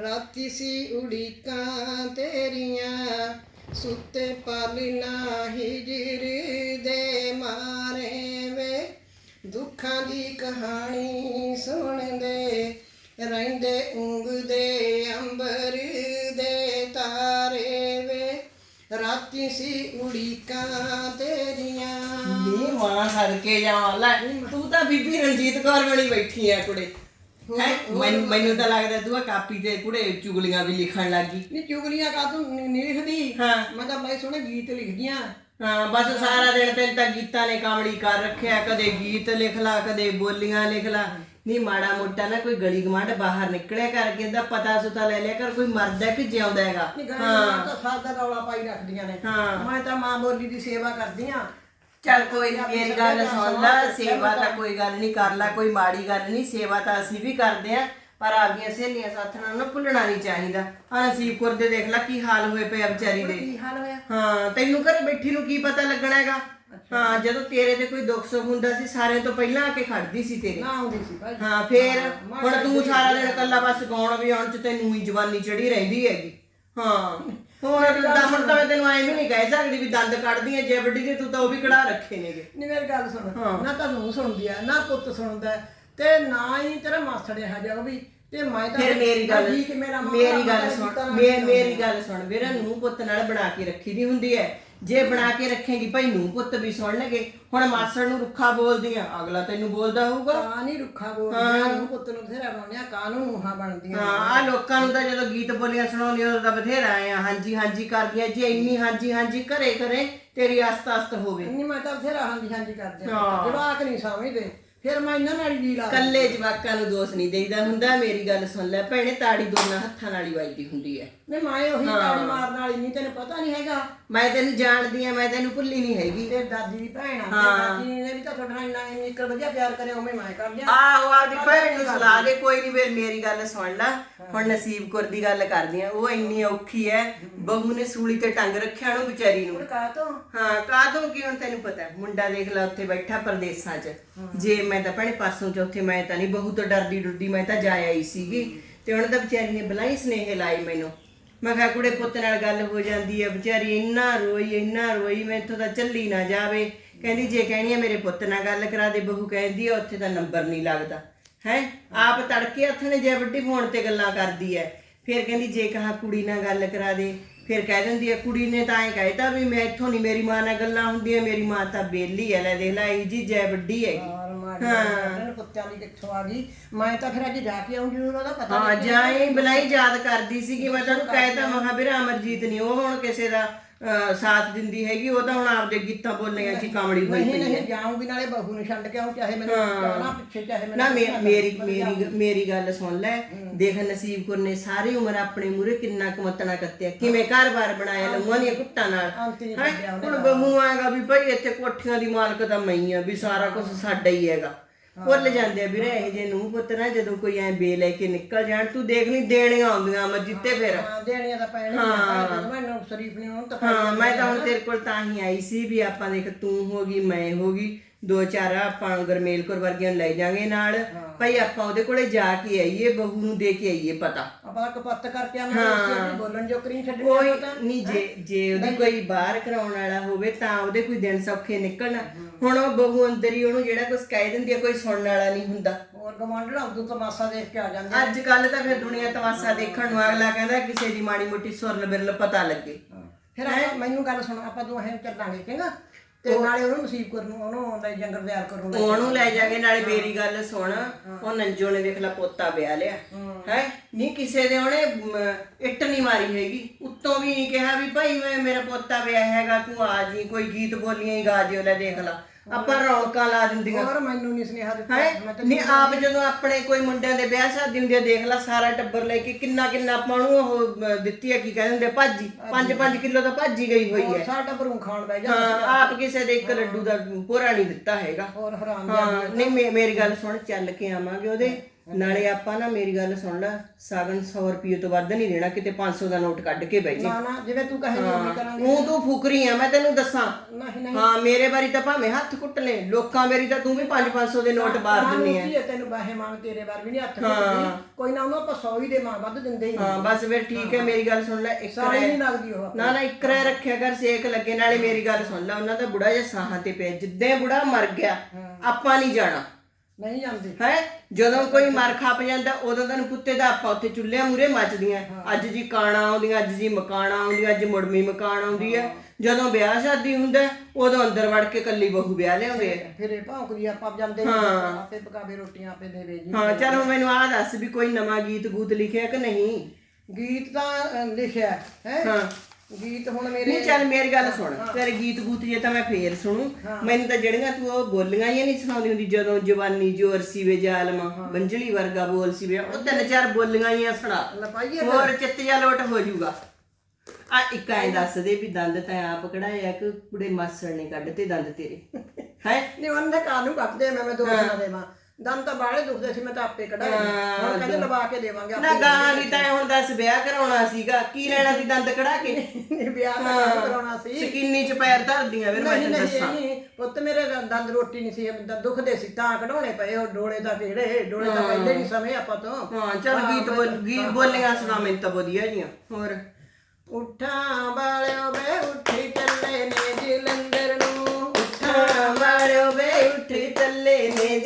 ਰਾਤੀ ਸੀ ਉਡੀਕਾਂ ਤੇਰੀਆਂ, ਸੁੱਤੇ ਪਾਲਣਾ ਹਿਜਰ ਦੇ ਮਾਰੇ ਵੇ। ਦੁੱਖਾਂ ਦੀ ਕਹਾਣੀ ਸੁਣਦੇ ਰਹਿੰਦੇ ਉਂਗਦੇ ਅੰਬਰ ਦੇ ਤਾਰੇ ਵੇ। ਰਾਤੀ ਸੀ ਉਡੀਕਾਂ ਤੇਰੀਆਂ। ਨੀ ਮਾਂ ਹਰ ਕੇ ਜਾਵਾਂ ਲੈ ਤੂੰ ਤਾਂ ਬੀਬੀ ਰਣਜੀਤ ਕੌਰ ਵਾਲੀ ਬੈਠੀ ਆ ਕੁੜੇ। ਹੈਂ? ਮੈਨੂੰ ਮੈਨੂੰ ਤਾਂ ਲੱਗਦਾ ਤੂੰ ਆ ਕਾਪੀ ਤੇ ਕੁੜੇ ਚੁਗਲੀਆਂ ਵੀ ਲਿਖਣ ਲੱਗੀ ਨੀ ਚੁਗਲੀਆਂ ਕਾ ਤੂੰ ਨੀ ਨੀ ਲਿਖਦੀ ਹਾਂ। ਮੈਂ ਤਾਂ ਬੜੇ ਸੋਹਣੇ ਗੀਤ ਲਿਖਦੀਆਂ। ਹਾਂ ਬਸ ਸਾਰਾ ਦਿਨ ਤੈਨੂੰ ਤਾਂ ਗੀਤਾਂ ਨੇ ਕਾਮੜੀ ਕਰ ਰੱਖਿਆ। ਕਦੇ ਗੀਤ ਲਿਖ ਲਾ ਕਦੇ ਬੋਲੀਆਂ ਲਿਖ ਲਾ। ਨਹੀਂ ਮਾੜਾ ਮੋਟਾ ਨਾ ਕੋਈ ਗਲੀ ਗਮਾਂਡ ਬਾਹਰ ਨਿਕਲਿਆ ਕਰਕੇ ਦਾ ਪਤਾ ਸੁਤਾ ਲੈ ਲਿਆ ਕਰ ਕੋਈ ਮਰਦਾ ਕਿ ਜਿਉਂਦਾ ਹੈਗਾ। ਨੀ ਗਾਣਾ ਤਾਂ ਸਾਦਾ ਰੌਲਾ ਪਾਈ ਰੱਖਦੀਆਂ ਨੇ। ਹਾਂ। ਮੈਂ ਤਾਂ ਮਾਂ ਬੋਲੀ ਦੀ ਸੇਵਾ ਕਰਦੀਆਂ ਚੱਲ ਕੋਈ ਨੀ, ਮੇਰੀ ਗੱਲ ਸੁਣ ਲੈ ਸੇਵਾ ਤਾਂ ਕੋਈ ਗੱਲ ਨਹੀਂ ਕਰ ਲੈ ਕੋਈ ਮਾੜੀ ਗੱਲ ਨਹੀਂ ਸੇਵਾ ਤਾਂ ਅਸੀਂ ਵੀ ਕਰਦੇ ਆ ਪਰ ਆਪਦੀਆਂ ਸਹੇਲੀਆਂ ਸਾਥਣਾਂ ਨੂੰ ਭੁੱਲਣਾ ਨਹੀਂ ਚਾਹੀਦਾ। ਹਾਂ ਨਸੀਬ ਕੌਰ ਦੇ ਦੇਖ ਲੈ ਕੀ ਹਾਲ ਹੋਏ ਪਏ ਆ ਵਿਚਾਰੀ ਦੇ। ਕੀ ਹਾਲ ਹੋਇਆ? ਹਾਂ ਤੈਨੂੰ ਘਰੇ ਬੈਠੀ ਨੂੰ ਕੀ ਪਤਾ ਲੱਗਣਾ ਹੈਗਾ? ਹਾਂ ਜਦੋਂ ਤੇਰੇ ਤੇ ਕੋਈ ਦੁੱਖ ਸੁੱਖ ਹੁੰਦਾ ਸੀ ਸਾਰਿਆਂ ਤੋਂ ਪਹਿਲਾਂ ਆ ਕੇ ਖੜਦੀ ਸੀ ਤੇਰੇ। ਨਾ ਆਉਂਦੀ ਸੀ ਭਾਈ। ਹਾਂ ਫੇਰ ਹੁਣ ਤੂੰ ਸਾਰਾ ਦਿਨ ਇਕੱਲਾ ਬਸ ਗਾਉਣ ਵੀ ਆਉਣ ਚ ਤੈਨੂੰ ਹੀ ਜਵਾਨੀ ਚੜੀ ਰਹਿੰਦੀ ਹੈਗੀ। ਹਾਂ। ਹੋਰ ਤਾਂ ਹੁਣ ਤਾਂ ਮੈਂ ਤੈਨੂੰ ਐਂ ਵੀ ਨਹੀਂ ਕਹਿ ਸਕਦੀ ਵੀ ਦੰਦ ਕੱਢਦੀ ਐ ਜੇ ਵੱਡੀ ਤੇ ਤੂੰ ਤਾਂ ਉਹ ਵੀ ਕਢਾ ਰੱਖੇ ਨੇਗੇ। ਨੀ ਮੇਰੀ ਗੱਲ ਸੁਣ। ਨਾ ਤਾਂ ਨੂੰ ਸੁਣਦੀ ਆ ਨਾ ਪੁੱਤ ਸੁਣਦਾ ਹੈ, ਤੇ ਨਾ ਹੀ ਤੇਰਾ ਮਾਸੜ ਹੈ ਜਾ ਵੀ ਤੇ ਮੈਂ ਤਾਂ ਫਿਰ ਮੇਰੀ ਗੱਲ ਜੀ ਕਿ ਮੇਰਾ ਗੱਲ ਕੀਤਾ ਸੁਣ ਨਾ ਮੇ- ਮੇਰੀ ਗੱਲ ਸੁਣ ਵੀਰਾ ਨੂੰ ਪੁੱਤ ਨਾਲ ਬਣਾ ਕੇ ਰੱਖੀ ਦੀ ਹੁੰਦੀ ਐ ਜੇ ਬਣਾ ਕੇ ਰੱਖੇਗੀ ਭਾਈ ਨੂੰ ਪੁੱਤ ਵੀ ਸੁਣਨਗੇ ਹੁਣ ਮਾਸੜ ਨੂੰ ਰੁੱਖਾ ਬੋਲਦੀ ਆ ਅਗਲਾ ਤੈਨੂੰ ਬੋਲਦਾ ਹੋਊਗਾ। ਕਾਂ ਨਹੀਂ ਰੁੱਖਾ ਬੋਲਦੀਆਂ ਨੂੰ ਪੁੱਤ ਨੂੰ ਬਥੇਰਾ ਬਣਾਉਂਦੇ ਆ ਕਾਂ ਨੂੰ ਨੂੰਹਾਂ ਬਣਦੀਆਂ ਹਾਂ ਆ ਲੋਕਾਂ ਨੂੰ ਤਾਂ ਜਦੋਂ ਗੀਤ ਬੋਲੀਆਂ ਸੁਣਾਉਂਦੀ ਉਦੋਂ ਤਾਂ ਬਥੇਰਾ ਆ ਹਾਂਜੀ ਹਾਂਜੀ ਕਰਦੀਆਂ ਜੇ ਇੰਨੀ ਹਾਂਜੀ ਹਾਂਜੀ ਘਰੇ ਘਰੇ ਤੇਰੀ ਅਸਤ ਅਸਤ ਹੋਵੇ। ਨਹੀਂ ਮੈਂ ਤਾਂ ਬਥੇਰਾ ਹਾਂਜੀ ਹਾਂਜੀ ਕਰਦੇ ਆ ਜਵਾਕ ਨਹੀਂ ਸਮਝਦੇ। ਫਿਰ ਮੈਂ ਇਹਨਾਂ ਨਾਲ ਹੀ ਲਾ ਕੱਲੇ ਜਵਾਕਾਂ ਨੂੰ ਦੋਸ਼ ਨਹੀਂ ਦੇਈਦਾ ਹੁੰਦਾ ਮੇਰੀ ਗੱਲ ਸੁਣ ਲੈ ਭੈਣੇ ਤਾੜੀ ਦੋਨਾਂ ਹੱਥਾਂ ਨਾਲ ਹੀ ਵੱਜਦੀ ਹੁੰਦੀ ਐ ਨਹੀਂ ਮੈਂ ਉਹੀ ਤਾੜੀ ਮਾਰਨ ਵਾਲੀ ਨਹੀਂ ਤੈਨੂੰ ਪਤਾ ਨਹੀਂ ਹੈਗਾ। ਮੈਂ ਤੈਨੂੰ ਜਾਣਦੀ ਆ ਮੈਂ ਤੈਨੂੰ ਭੁੱਲੀ ਨਹੀਂ ਹੈਗੀ। ਤੇ ਦਾਦੀ ਦੀ ਭੈਣ ਆ ਤੇ ਦਾਦੀ ਨੇ ਵੀ ਤਾਂ ਤੁਹਾਡੇ ਨਾਲ ਇੰਨਾ ਇੰਨੀ ਇੱਕ ਵਧੀਆ ਪਿਆਰ ਕਰਿਆ ਉਵੇਂ ਮੈਂ ਕਰ ਲਿਆ। ਆਹੋ ਆਪਦੀ ਭੈਣ ਨੂੰ ਸਲਾਹ ਦੇ ਕੋਈ ਨਹੀਂ ਵੇ ਮੇਰੀ ਗੱਲ ਸੁਣ ਲੈ। ਹੁਣ ਨਸੀਬ ਕੌਰ ਦੀ ਗੱਲ ਕਰਦੀ ਆ ਉਹ ਇੰਨੀ ਔਖੀ ਐ ਬਹੂ ਨੇ ਸੂਲੀ ਤੇ ਟੰਗ ਰੱਖਿਆ ਨੂੰ ਵਿਚਾਰੀ ਨੂੰ। ਕਾ ਤੋਂ? ਹਾਂ ਕਾਦੋਂ ਕੀ ਹੁਣ ਤੈਨੂੰ ਪਤਾ ਹੈ, ਮੁੰਡਾ ਦੇਖ ਲੈ ਉੱਥੇ ਬੈਠਾ ਪਰਦੇਸਾਂ 'ਚ। ਜੇ ਮੈਂ ਤਾਂ ਭੈਣੇ ਪਾਸੋਂ ਚੌਥੇ, ਮੈਂ ਤਾਂ ਨਹੀਂ ਬਹੂ ਤੋਂ ਡਰਦੀ ਡੁਰਦੀ, ਮੈਂ ਤਾਂ ਜਾ ਆਈ ਸੀਗੀ। ਤੇ ਉਹਨਾਂ ਦਾ ਵਿਚਾਰੀ ਨੇ ਬਲਾਈ ਸਨੇਹ ਲਾਈ ਮੈਨੂੰ। ਮੈਂ ਕਿਹਾ, ਕੁੜੇ ਪੁੱਤ ਨਾਲ ਗੱਲ ਹੋ ਜਾਂਦੀ ਹੈ ਵਿਚਾਰੀ ਇੰਨਾ ਰੋਈ ਇੰਨਾ ਰੋਈ ਮੈਥੋਂ ਤਾਂ ਚੱਲੀ ਨਾ ਜਾਵੇ। ਕਹਿੰਦੀ, ਜੇ ਕਹਿਣੀ ਹੈ ਮੇਰੇ ਪੁੱਤ ਨਾਲ ਗੱਲ ਕਰਾ ਦੇ, ਬਹੂ ਕਹਿੰਦੀ ਹੈ ਉੱਥੇ ਤਾਂ ਨੰਬਰ ਨਹੀਂ ਲੱਗਦਾ। ਹੈ? ਆਪ ਤੜਕੇ ਹੱਥ ਨੇ ਜੇ ਵੱਡੀ ਫੋਨ ਤੇ ਗੱਲਾਂ ਕਰਦੀ ਹੈ ਫਿਰ ਕਹਿੰਦੀ, ਜੇ ਕਹਾ ਕੁੜੀ ਨਾਲ ਗੱਲ ਕਰਾ ਦੇ, ਫਿਰ ਕਹਿ ਦਿੰਦੀ ਹੈ ਕੁੜੀ ਨੇ ਤਾਂ ਐ ਕਹਿਤਾ ਵੀ ਮੈਂ ਇੱਥੋਂ ਨਹੀਂ, ਮੇਰੀ ਮਾਂ ਨਾਲ ਗੱਲਾਂ ਹੁੰਦੀਆਂ, ਮੇਰੀ ਮਾਂ ਤਾਂ ਬੇਲੀ ਹੈ ਲੈ ਦੇਖ ਲੈ, ਇਹ ਜੀ ਜੈ ਵੱਡੀ ਹੈਗੀ। ਔਰ ਮਾੜੀ ਇਹਨਾਂ ਕੁੱਤਿਆਂ ਦੀ ਕਿੱਥੋਂ ਆ ਗਈ। ਮੈਂ ਤਾਂ ਫਿਰ ਅੱਜ ਜਾ ਕੇ ਆਉਂਗੀ ਉਹਦਾ ਪਤਾ ਹਾਂ ਜਾਈ ਬਲਾਈ ਯਾਦ ਕਰਦੀ ਸੀਗੀ ਮੈਂ ਤੈਨੂੰ ਕਹਿਤਾ ਮੈਂ ਕਿਹਾ ਵੀਰਾ ਅਮਰਜੀਤ ਨਹੀਂ ਉਹ ਹੁਣ ਕਿਸੇ ਦਾ ਅਹ, ਸਾਥ ਦਿੰਦੀ ਹੈਗੀ ਉਹ ਤਾਂ ਹੁਣ ਆਪਦੇ ਗੀਤਾਂ ਬੋਲੀਆਂ ਚ ਹੀ ਕਾਮੜੀ ਹੋਈ ਨਹੀਂ ਪਈ ਹੈ। ਨਹੀਂ ਜਾਊਂਗੀ ਨਾਲੇ ਬਹੂ ਨੂੰ ਛੱਡ ਕੇ ਆਉਂ ਚਾਹੇ ਮੈਨੂੰ ਜਾਣਾ ਪਿੱਛੇ ਚਾਹੇ ਨਾ ਮੇ- ਮੇਰੀ ਮੇਰੀ ਮੇਰੀ ਗੱਲ ਸੁਣ ਲੈ। ਦੇਖ ਨਸੀਬ ਕੌਰ ਨੇ ਸਾਰੀ ਉਮਰ ਆਪਣੇ ਮੂਰੇ ਕਿੰਨਾ ਕਮਤਣਾ ਕੱਤਿਆ ਕਿਵੇਂ ਘਰ-ਬਾਰ ਬਣਾਇਆ ਲੰਗਾਂ ਦੀਆਂ ਕੁੱਟਾਂ ਨਾਲ। ਅੰਤ ਨਹੀਂ ਹੈਂ? ਹੁਣ ਬਹੂ ਆਏਗਾ ਵੀ ਭਾਈ ਇੱਥੇ ਕੋਠੀਆਂ ਦੀ ਮਾਲਕ ਤਾਂ ਮੈਂ ਹੀ ਆ ਵੀ ਸਾਰਾ ਕੁਝ ਸਾਡਾ ਹੀ ਹੈਗਾ। ਭੁੱਲ ਜਾਂਦੇ ਆ ਵੀਰੇ ਇਹ ਜੇ ਨੂੰ ਪੁੱਤ ਨਾ ਜਦੋਂ ਕੋਈ ਐ ਬੇ ਲੈ ਕੇ ਨਿਕਲ ਜਾਣ ਤੂੰ ਦੇਖ ਨਹੀਂ ਦੇਣੀਆਂ ਆਉਂਦੀਆਂ ਮਜਿੱਤੇ ਫਿਰ। ਹਾਂ ਦੇਣੀਆਂ ਤਾਂ ਪੈਣੀਆਂ ਮੈਨੂੰ ਸ਼ਰੀਫ ਨੇ ਉਹਨੂੰ ਤਾਂ ਹਾਂ ਮੈਂ ਤਾਂ ਹੁਣ ਤੇਰੇ ਕੋਲ ਤਾਂ ਹੀ ਆਈ ਸੀ ਵੀ ਆਪਾਂ ਦੇਖ ਤੂੰ ਹੋ ਗਈ ਮੈਂ ਹੋ ਗਈ ਦੋ ਚਾਰ ਆਪਾਂ ਗਰਮੇਲ ਕੌਰ ਵਰਗਿਆਂ ਨੂੰ ਲੈ ਜਾਾਂਗੇ ਨਾਲ। ਭਾਈ ਆਪਾਂ ਉਹਦੇ ਕੋਲੇ ਜਾ ਕੇ ਆਈਏ ਬਹੂ ਨੂੰ ਦੇ ਕੇ ਆਈਏ ਪਤਾ। ਆਪਾਂ ਕਪੱਤ ਕਰਕੇ ਆਵਾਂਗੇ ਬੋਲਣ ਜੋਕਰੀ ਨਹੀਂ ਛੱਡਣੀ ਕੋਈ ਨਹੀਂ ਜੇ ਜੇ ਉਹਦੀ ਕੋਈ ਬਾਹਰ ਕਰਾਉਣ ਵਾਲਾ ਹੋਵੇ ਤਾਂ ਉਹਦੇ ਕੋਈ ਦਿਨ ਸੌਖੇ ਨਿਕਲਣ। ਹੁਣ ਉਹ ਬਹੂ ਅੰਦਰ ਹੀ ਉਹਨੂੰ ਜਿਹੜਾ ਕੁਝ ਕਹਿ ਦਿੰਦੀ ਆ ਕੋਈ ਸੁਣਨ ਵਾਲਾ ਨਹੀਂ ਹੁੰਦਾ। ਹੋਰ ਗਵਾਂਢਣਾ ਉਦੋਂ ਤਮਾਸ਼ਾ ਦੇਖ ਕੇ ਆ ਜਾਂਦੇ ਅੱਜ ਕੱਲ ਤਾਂ ਫਿਰ ਦੁਨੀਆ ਤਮਾਸ਼ਾ ਦੇਖਣ ਨੂੰ ਅਗਲਾ ਕਹਿੰਦਾ ਕਿਸੇ ਦੀ ਮਾੜੀ ਮੋਟੀ ਸੁਰਲ ਬਿਰਲ ਪਤਾ ਲੱਗੇ। ਫਿਰ ਆਪਾਂ ਮੈਨੂੰ ਗੱਲ ਸੁਣ ਆਪਾਂ ਦੋਹੇ ਚੱਲਾਂਗੇ ਚੰਗਾ ਤੇ ਨਾਲੇ ਉਹਨੂੰ ਨਸੀਬ ਕਰਨ ਨੂੰ ਉਹਨੂੰ ਲੈ ਜੰਗਲ ਕਰਨ ਨੂੰ ਉਹਨੂੰ ਲੈ ਜਾਗੇ ਨਾਲੇ ਮੇਰੀ ਗੱਲ ਸੁਣ। ਉਹ ਨੰਜੋ ਨੇ ਦੇਖ ਲਾ ਪੋਤਾ ਵਿਆਹ ਲਿਆ। ਹੈ? ਨਹੀਂ ਕਿਸੇ ਦੇ ਉਹਨੇ ਮ, ਇੱਟ ਨਹੀਂ ਮਾਰੀ ਹੈਗੀ। ਉੱਤੋਂ ਵੀ ਨਹੀਂ ਕਿਹਾ ਵੀ ਭਾਈ ਮੈਂ ਮੇਰਾ ਪੋਤਾ ਵਿਆਹ ਹੈਗਾ ਤੂੰ ਆ ਜੀ ਕੋਈ ਗੀਤ ਬੋਲੀਆਂ ਹੀ ਗਾ ਜਿਓ ਲੈ ਦੇਖ ਲਾ। ਆਪਾਂ ਰੌਣਕਾਂ ਲਾ ਦਿੰਦੀਆਂ। ਹੋਰ ਮੈਨੂੰ ਨਹੀਂ ਸੁਨੇਹਾ ਦਿੱਤਾ। ਹੈ? ਮੈਂ ਤਾਂ ਨਹੀਂ ਆਪ ਜਦੋਂ ਆਪਣੇ ਕੋਈ ਮੁੰਡਿਆਂ ਦੇ ਵਿਆਹ ਸ਼ਾਦੀ ਹੁੰਦੀ ਆ ਦੇਖ ਲੈ ਸਾਰਾ ਟੱਬਰ ਲੈ ਕੇ ਕਿੰਨਾ ਕਿੰਨਾ ਆਪਾਂ ਨੂੰ ਉਹ ਅਮ, ਦਿੱਤੀ ਹੈ ਕੀ ਕਹਿੰਦੇ ਹੁੰਦੇ ਆ, ਭਾਜੀ। 5-5 ਕਿਲੋ ਦਾ ਭਾਜੀ ਗਈ ਹੋਈ ਹੈ। ਸਾਡਾ ਭਰੂ ਖਾਣ ਬੈ ਜਾ ਹਾਂ ਆਪ ਕਿਸੇ ਦੇ ਇੱਕ ਲੱਡੂ ਦਾ ਪੂਰਾ ਨਹੀਂ ਦਿੱਤਾ ਹੈਗਾ। ਹੋਰ ਹਰਾਮ ਹਾਂ ਨਹੀਂ ਮੇ- ਮੇਰੀ ਗੱਲ ਸੁਣ ਚੱਲ ਕੇ ਆਵਾਂਗੇ ਉਹਦੇ। ਨਾਲੇ ਆਪਾਂ ਨਾ ਮੇਰੀ ਗੱਲ ਸੁਣ ਲੈ ਸਾਗਨ 100 ਰੁਪਏ ਤੋਂ ਵੱਧ ਨਹੀਂ ਦੇਣਾ ਕਿਤੇ 500 ਦਾ ਨੋਟ ਕੱਢ ਕੇ ਬਹਿ ਜੇ। ਨਾ ਨਾ ਜਿਵੇਂ ਤੂੰ ਕਹੇ ਨਹੀਂ ਕਰਾਂਗੇ। ਉਹ ਤੂੰ ਫੁਕਰੀ ਆ ਮੈਂ ਤੈਨੂੰ ਦੱਸਾਂ। ਨਹੀਂ ਨਹੀਂ। ਹਾਂ ਮੇਰੇ ਵਾਰੀ ਤਾਂ ਭਾਵੇਂ ਹੱਥ ਕੁੱਟ ਲੈ ਲੋਕਾਂ ਮੇਰੀ ਤਾਂ ਤੂੰ ਵੀ 5-500 ਦੇ ਨੋਟ ਬਾਰ ਦਿੰਨੀ ਕੀ ਹੈ ਤੈਨੂੰ ਬਾਹੇ ਮੰਗ ਤੇਰੇ ਬਾਰ ਵੀ ਨਹੀਂ ਹੱਥ ਹਾਂ। ਕੋਈ ਨਾ ਉਹਨੂੰ ਆਪਾਂ 100 ਹੀ ਦੇ ਮਾਂ ਵੱਧ ਦਿੰਦੇ ਹੀ ਹਾਂ ਬਸ ਫਿਰ ਠੀਕ ਹੈ ਮੇਰੀ ਗੱਲ ਸੁਣ ਲੈ ਇੱਕ ਸਾਰੇ ਨਹੀਂ ਲੱਗਦੀ ਉਹ ਨਾ ਨਾ ਇੱਕ ਰਹਿ ਰੱਖਿਆ ਕਰ ਸੇਕ ਲੱਗੇ। ਨਾਲੇ ਮੇਰੀ ਗੱਲ ਸੁਣ ਲੈ ਉਹਨਾਂ ਦਾ ਬੁੜਾ ਜਿਹਾ ਸਾਹਾਂ ਤੇ ਪਿਆ ਜਿੱਦਾਂ ਬੁੜਾ ਮਰ ਗਿਆ ਆਪਾਂ ਨਹੀਂ ਜਾਣਾ। ਨਹੀਂ ਜਾਂਦੇ। ਹੈ? ਜਦੋਂ ਕੋਈ ਮਰ ਖੱਪ ਜਾਂਦਾ ਉਦੋਂ ਤੈਨੂੰ ਕੁੱਤੇ ਦਾ ਆਪਾਂ ਉੱਥੇ ਚੁੱਲ੍ਹਿਆਂ ਮੂਰੇ ਮੱਚਦੀਆਂ। ਅੱਜ ਜੀ ਕਾਣਾ ਆਉਂਦੀਆਂ ਅੱਜ ਜੀ ਮਕਾਣਾ ਆਉਂਦੀਆਂ ਅੱਜ ਮੁੜਮੀ ਮਕਾਨ ਆਉਂਦੀ ਹੈ। ਜਦੋਂ ਵਿਆਹ ਸ਼ਾਦੀ ਹੁੰਦਾ ਉਦੋਂ ਅੰਦਰ ਵੜ ਕੇ ਕੱਲੀ ਬਹੂ ਵਿਆਹ ਲਿਆਉਂਦੇ ਆ ਫਿਰ ਇਹ ਭੌਂਕਦੀ ਆਪਾਂ ਜਾਂਦੇ ਨੀ, ਆਪੇ ਪਕਾਵੇ ਰੋਟੀਆਂ ਆਪੇ ਦੇਵੇ ਜੀ। ਹਾਂ ਚਲ ਹੁਣ ਮੈਨੂੰ ਆਹ ਦੱਸ ਵੀ ਕੋਈ ਨਵਾਂ ਗੀਤ ਗੂਤ ਲਿਖਿਆ ਕਿ ਨਹੀਂ? ਗੀਤ ਤਾਂ ਲਿਖਿਆ ਹੈ। ਹਾਂ। ਗੀਤ ਹੁਣ ਮੇਰੇ ਨਹੀਂ ਚੱਲ ਮੇਰੀ ਗੱਲ ਸੁਣ। ਤੇਰੇ ਗੀਤ ਗੂਤ ਜੇ ਤਾਂ ਮੈਂ ਫੇਰ ਸੁਣੂ। ਮੈਨੂੰ ਤਾਂ ਜਿਹੜੀਆਂ ਤੂੰ ਉਹ ਬੋਲੀਆਂ ਹੀ ਨਹੀਂ ਸੁਣਾਉਂਦੀ ਹੁੰਦੀ ਜਦੋਂ ਜਵਾਨੀ ਜੋਰ ਸੀ ਵੇ ਜ਼ਾਲਮਾ ਬੰਜਲੀ ਵਰਗਾ ਬੋਲ ਸੀ ਵੇ ਉਹ ਤਿੰਨ ਚਾਰ ਬੋਲੀਆਂ ਹੀ ਆ ਸੁਣਾ। ਹੋਰ ਚਿੱਤ ਜਾ ਲੋਟ ਹੋ ਜਾਊਗਾ। ਆ ਇੱਕ ਐਂ ਦੱਸ ਦੇ ਵੀ ਦੰਦ ਤਾਂ ਆਪ ਕਢਾਇਆ ਕਿ ਕੁੜੇ ਮਾਸੜ ਨੇ ਕੱਢਤੇ ਦੰਦ ਤੇਰੇ। ਹੈ? ਨਹੀਂ ਉਹਨੇ ਕਾਨੂੰ ਕੱਟਦੇ ਮੈਂ ਮੈਂ ਦੋ ਦੇਵਾਂ ਦੰਦ ਤਾਂ ਬਾਹਲੇ ਦੁਖਦੇ ਸੀ ਮੈਂ ਤਾਂ ਆਪੇ ਕਢਾਏ ਹੁਣ ਕਹਿੰਦੇ ਲਵਾ ਕੇ ਦੇਵਾਂਗੇ ਨਾ ਗਾਂ ਦੀ ਤਾਂ ਹੁਣ ਦੱਸ ਵਿਆਹ ਕਰਾਉਣਾ ਸੀਗਾ ਕੀ ਲੈਣਾ ਸੀ ਦੰਦ ਕਢਾ ਕੇ? ਵਿਆਹ ਤਾਂ ਕਰਾਉਣਾ ਸੀ। ਸਕੀਨੀ ਚ ਪੈਰ ਧਰਦੀਆਂ ਫਿਰ ਮੈਂ ਨਹੀਂ ਤੈਨੂੰ ਨਹੀਂ ਦੱਸਾਂ। ਨਹੀਂ ਪੁੱਤ ਮੇਰੇ ਦੰ- ਦੰਦ ਰੋਟੀ ਨਹੀਂ ਸੀ ਦ- ਦੁਖਦੇ ਸੀ ਤਾਂ ਕਢਾਉਣੇ ਪਏ ਉਹ ਡੋਲੇ ਦਾ ਕਿਹੜੇ ਡੋਲੇ ਤਾਂ ਪਹਿਲੇ ਨਹੀਂ ਸਮੇਂ ਆਪਾਂ ਤੋਂ। ਹਾਂ ਚੱਲ ਗੀਤ ਬੋਲ ਗੀਤ ਬੋਲੀਆਂ ਸੁਣਾ ਮੈਨੂੰ ਤਾਂ ਵਧੀਆ ਜੀਆਂ ਹੋਰ। ਉੱਠਾਂ ਵਾਲਿਓ ਵੇ ਉੱਠੀ ਚੱਲੇ ਨੇ ਜਲੰਧਰ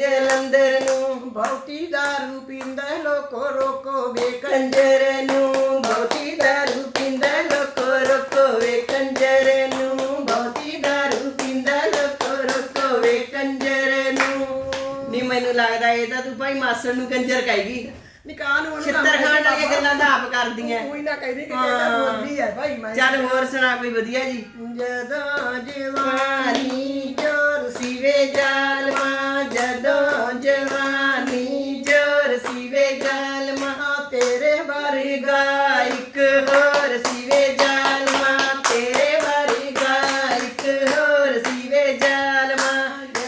ਜਲੰਧਰ ਨੂੰ ਬਹੁਤੀ ਦਾਰੂ ਪੀਂਦਾ ਲੋਕੋ ਰੋਕੋ ਵੇ ਕੰਜਰ ਨੂੰ ਬਹੁਤੀ ਦਾਰੂ ਪੀਂਦਾ ਲੋਕੋ ਰੋਕੋ ਵੇ ਕੰਜਰ ਨੂੰ ਬਹੁਤੀ ਦਾਰੂ ਪੀਂਦਾ ਲੋਕੋ ਰੋਕੋ ਵੇ ਕੰਜਰ ਨੂੰ ਨੀ ਮੈਨੂੰ ਲੱਗਦਾ ਇਹ ਤਾਂ ਤੂੰ ਭਾਈ ਮਾਸੜ ਨੂੰ ਕੰਜਰ ਕਹੇਗੀ ਨਿਕਾਹ ਨੂੰ ਛਿੱਤਰ ਖਾਣ ਵਾਲੀਆਂ ਗੱਲਾਂ ਤਾਂ ਆਪ ਕਰਦੀਆਂ। ਕੋਈ ਨਾ ਕਹਿੰਦੀ ਕਿ ਕਿਹੜਾ ਬੋਲਦੀ ਹੈ ਭਾਈ ਮੈਂ ਚੱਲ ਹੋਰ ਸੁਣਾ ਕੋਈ ਵਧੀਆ ਜੀ। ਜਦੋਂ ਜਵਾਨੀ ਜਵਾਨੀ ਜੋਰ ਸੀਵੇ ਜਾਲਮਾ ਜਦੋਂ ਜਵਾਨੀ ਜੋਰ ਸੀਵੇ ਜਾਲਮਾ ਤੇਰੇ ਬਾਰੇ ਵਰਗਾ ਇੱਕ ਹੋਰ ਸੀਵੇ ਜਾਲਮਾ ਤੇਰੇ ਵਰਗਾ ਇੱਕ ਹੋਰ ਸੀਵੇ ਜਾਲਮਾ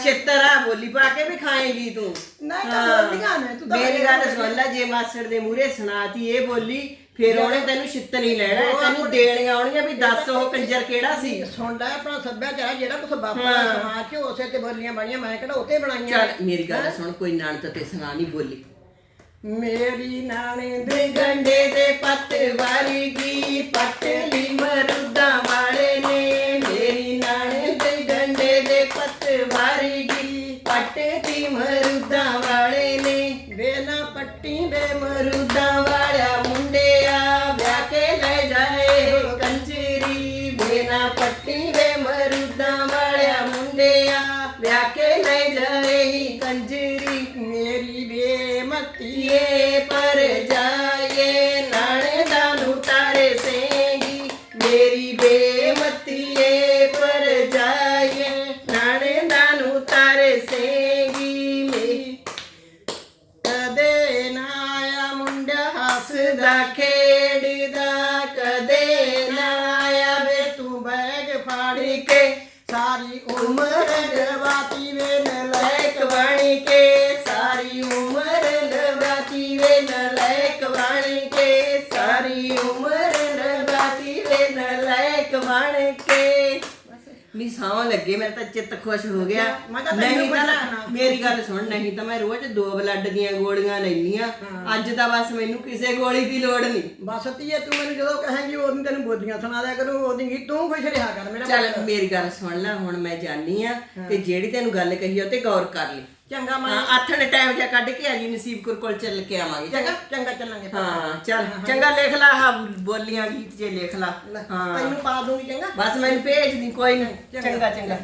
ਛਿੱਤਰਾ ਬੋਲੀ ਪਾ ਕੇ ਵੀ ਖਾਏਗੀ ਤੂੰ। ਨਾ ਤਾਂ ਬੋਲਦੀਆਂ ਨੇ ਤੂੰ ਤਾਂ ਮੇਰੀ ਗੱਲ ਸੁਣ ਲੈ ਜੇ ਮਾਸੜ ਦੇ ਮੂਹਰੇ ਸੁਣਾਤੀ ਇਹ ਬੋਲੀ ਫਿਰ ਉਹਨੇ ਤੈਨੂੰ ਛਿੱਤ ਨਹੀਂ ਲੈਣਾ ਤੈਨੂੰ ਦੇਣੀਆਂ ਆਉਣੀਆਂ ਵੀ ਦੱਸ ਉਹ ਕੰਜਰ ਕਿਹੜਾ ਸੀ? ਸੁਣਦਾ ਹੈ ਆਪਣਾ ਸੱਭਿਆਚਾਰ ਜਿਹੜਾ ਕੁਛ ਬਾਪਾ ਦਾ ਚ ਉਸੇ ਤੇ ਬੋਲੀਆਂ ਬਣੀਆਂ ਮੈਂ ਕਿਹੜਾ ਉਤੇ ਬਣਾਈਆਂ ਚੱਲ ਮੇਰੀ ਗੱਲ ਸੁਣ ਕੋਈ ਨਾਨਕ ਤੇ ਸੁਣਾ ਨਹੀਂ ਬੋਲੀ। ਮੇਰੀ ਨਾਣੇ ਦੇ ਗੰਡੇ ਦੇ ਪੱਤ ਵਰਗੀ ਪਟਲੀ ਮਰੂਦਾਂ ਵਾਲੇ ਨੇ ਮੇਰੀ ਨਾਣੇ ਦੇ ਗੰਡੇ ਦੇ ਪੱਤ ਵਰਗੀ ਪਟਲੀ ਮਰੂਦਾਂ ਵਾਲੇ ਨੇ ਵੇਲਾ ਪੱਟੀ ਬਣ ਕੇ। ਨੀ ਸਾਹ ਲੱਗੇ ਮੇਰਾ ਤਾਂ ਚਿੱਤ ਖੁਸ਼ ਹੋ ਗਿਆ। ਮੈਂ ਤਾਂ ਤੈਨੂੰ ਨਹੀਂ ਤਾਂ ਪੁੱਛਣਾ। ਮੇਰੀ ਗੱਲ ਸੁਣ ਨਹੀਂ ਤਾਂ ਮੈਂ ਰੋਜ਼ ਦੋ ਬਲੱਡ ਦੀਆਂ ਗੋਲੀਆਂ ਲੈਣੀਆਂ ਅੱਜ ਤਾਂ ਬਸ ਮੈਨੂੰ ਕਿਸੇ ਗੋਲੀ ਦੀ ਲੋੜ ਨਹੀਂ। ਬਸ ਧੀਏ ਤੂੰ ਮੈਨੂੰ ਜਦੋਂ ਕਹੇਂਗੀ ਉਦੋਂ ਤੈਨੂੰ ਬੋਲੀਆਂ ਸੁਣਾ ਦਿਆ ਕਰੂ ਉਹਦੀ ਤੂੰ ਖੁਸ਼ ਰਿਹਾ ਕਰ ਮੇਰਾ ਚੱਲ ਮੇਰੀ ਗੱਲ ਸੁਣ ਲੈ ਹੁਣ ਮੈਂ ਜਾਣੀ ਆ ਤੇ ਜਿਹੜੀ ਤੈਨੂੰ ਗੱਲ ਕਹੀ ਆ ਉਹ ਤੇ ਗੌਰ ਕਰ ਲਈ। ਚੰਗਾ ਮੈਂ ਹਾਂ ਆਥਣ ਟਾਈਮ ਜਿਹਾ ਕੱਢ ਕੇ ਆ ਜੀ ਨਸੀਬਪੁਰ ਕੋਲ ਚੱਲ ਕੇ ਆਵਾਂਗੇ ਚੰਗਾ ਚੰਗਾ ਚੱਲਾਂਗੇ ਹਾਂ ਚੱਲ ਚੰਗਾ ਲਿਖ ਲਾ ਹਾਂ ਬੋਲੀਆਂ ਗੀਤ ਜੇ ਲਿਖ ਲਾ। ਹਾਂ। ਤੈਨੂੰ ਪਾ ਦੂੰਗੀ ਚੰਗਾ। ਬਸ ਮੈਨੂੰ ਭੇਜ ਦੀ ਕੋਈ ਨਹੀਂ ਚੰਗਾ ਚੰਗਾ।